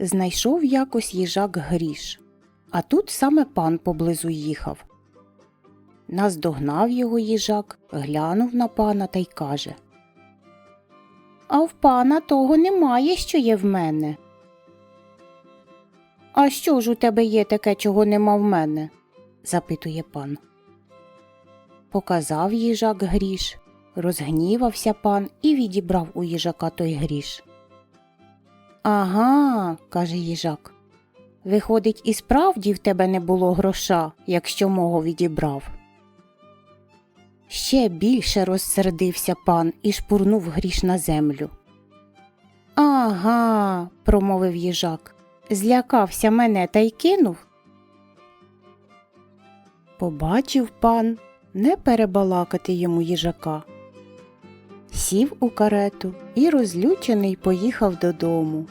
знайшов якось їжак гріш, а тут саме пан поблизу їхав. Наздогнав його їжак, глянув на пана та й каже А в пана того немає, що є в мене. А що ж у тебе є таке, чого нема в мене? запитує пан. Показав їжак гріш, розгнівався пан і відібрав у їжака той гріш. Ага, каже їжак. Виходить, і справді в тебе не було гроша, якщо мого відібрав. Ще більше розсердився пан і шпурнув гріш на землю. Ага, промовив їжак. Злякався мене та й кинув. Побачив пан не перебалакати йому їжака. Сів у карету і розлючений поїхав додому.